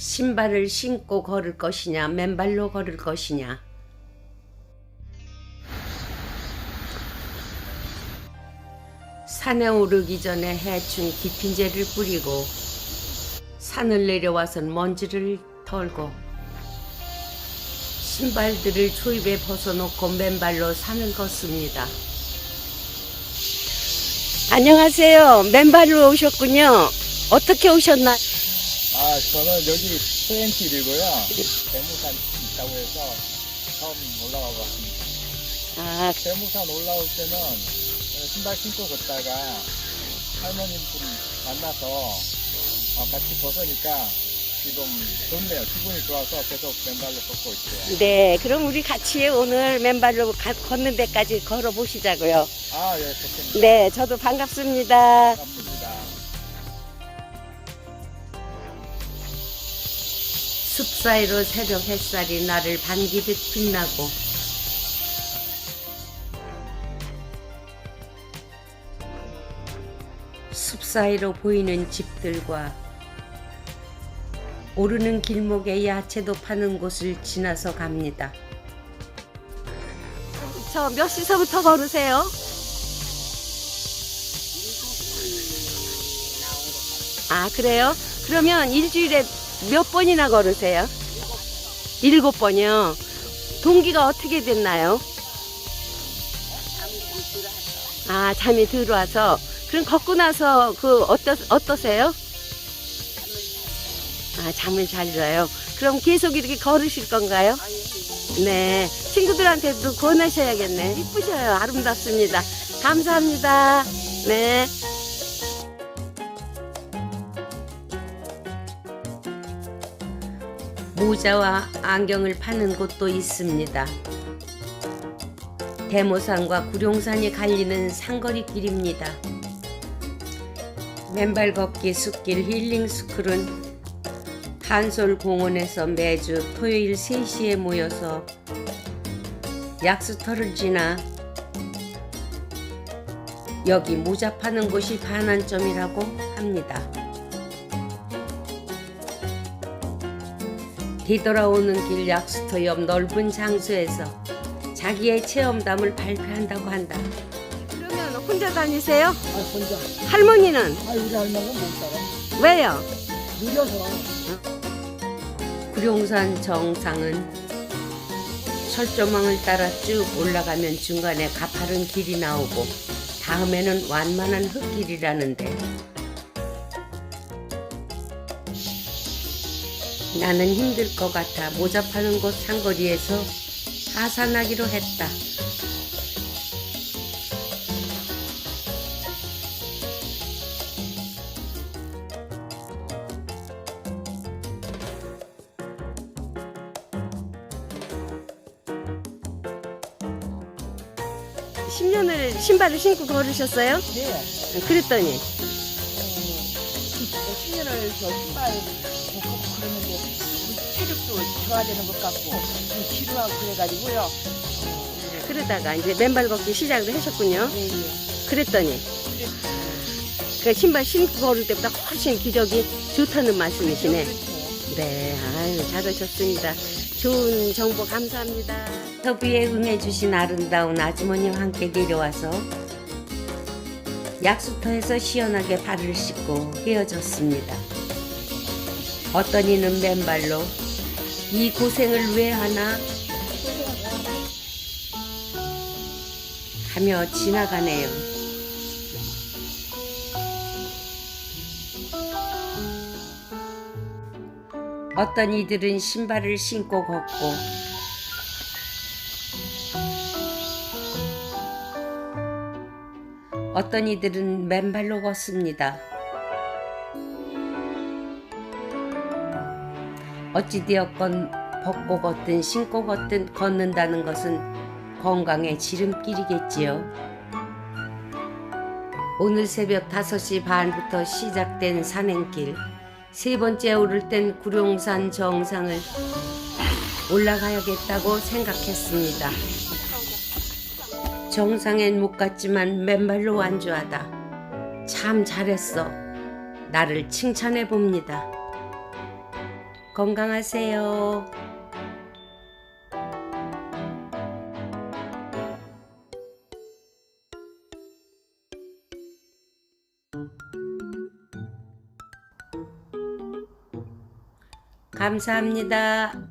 신발을 신고 걸을 것이냐, 맨발로 걸을 것이냐. 산에 오르기 전에 해충 기핀제를 뿌리고 산을 내려와선 먼지를 털고 신발들을 초입에 벗어놓고 맨발로 산을 걷습니다. 안녕하세요. 맨발로 오셨군요. 어떻게 오셨나? 아, 저는 여기 트렌길이고요. 대무산 있다고 해서 처음 올라가고 왔습니다. 아, 대무산 올라올 때는 신발 신고 걷다가 할머님 분 만나서 어, 같이 벗으니까 지금 좋네요. 기분이 좋아서 계속 맨발로 걷고 있어요. 네. 그럼 우리 같이 오늘 맨발로 가- 걷는 데까지 걸어 보시자고요. 아, 예, 좋습니다. 네, 저도 반갑습니다. 반갑습니다. 숲 사이로 새벽 햇살이 나를 반기듯 빛나고 숲 사이로 보이는 집들과 오르는 길목에 야채도 파는 곳을 지나서 갑니다. 저 몇 시서부터 걸으세요? 아, 그래요? 그러면 일주일에 몇 번이나 걸으세요? 일곱 번이요. 동기가 어떻게 됐나요? 아, 잠이 들어와서. 그럼 걷고 나서 그 어떠, 어떠세요? 아, 잠을 잘 자요. 그럼 계속 이렇게 걸으실 건가요? 네. 친구들한테도 권하셔야겠네. 이쁘셔요. 아름답습니다. 감사합니다. 네. 모자와 안경을 파는 곳도 있습니다. 대모산과 구룡산이 갈리는 상거리 길입니다. 맨발 걷기 숲길 힐링 스쿨은 한솔 공원에서 매주 토요일 3시에 모여서 약수터를 지나 여기 모자 파는 곳이 반환점이라고 합니다. 뒤돌아오는 길 약수터 옆 넓은 장소에서 자기의 체험담을 발표한다고 한다. 그러면 혼자 다니세요? 아, 혼자. 할머니는 아, 우리 할머니는 못 살아. 왜요? 느려서. 구룡산 정상은 철조망을 따라 쭉 올라가면 중간에 가파른 길이 나오고 다음에는 완만한 흙길이라는데 나는 힘들 것 같아 모자 파는 곳 상거리에서 하산하기로 했다. 십 년을 신발을 신고 걸으셨어요? 네. 그랬더니 어, 10년을 저 신발 벗고 그러는데 체력도 좋아지는 것 같고 좀 지루하고 그래가지고요. 그러다가 이제 맨발 걷기 시작을 하셨군요. 예, 예. 그랬더니 그 신발 신고 걸을 때보다 훨씬 기력이 좋다는 말씀이시네. 그렇죠. 네, 아유 잘하셨습니다. 좋은 정보 감사합니다. 협의에 응해주신 아름다운 아주머니와 함께 내려와서 약수터에서 시원하게 발을 씻고 헤어졌습니다. 어떤 이는 맨발로 이 고생을 왜 하나 하며 지나가네요. 어떤 이들은 신발을 신고 걷고 어떤 이들은 맨발로 걷습니다. 어찌되었건 벗고 걷든 신고 걷든 걷는다는 것은 건강의 지름길이겠지요. 오늘 새벽 5시 반부터 시작된 산행길. 세 번째 오를 땐 구룡산 정상을 올라가야겠다고 생각했습니다. 정상엔 못 갔지만 맨발로 완주하다. 참 잘했어. 나를 칭찬해 봅니다. 건강하세요. 감사합니다.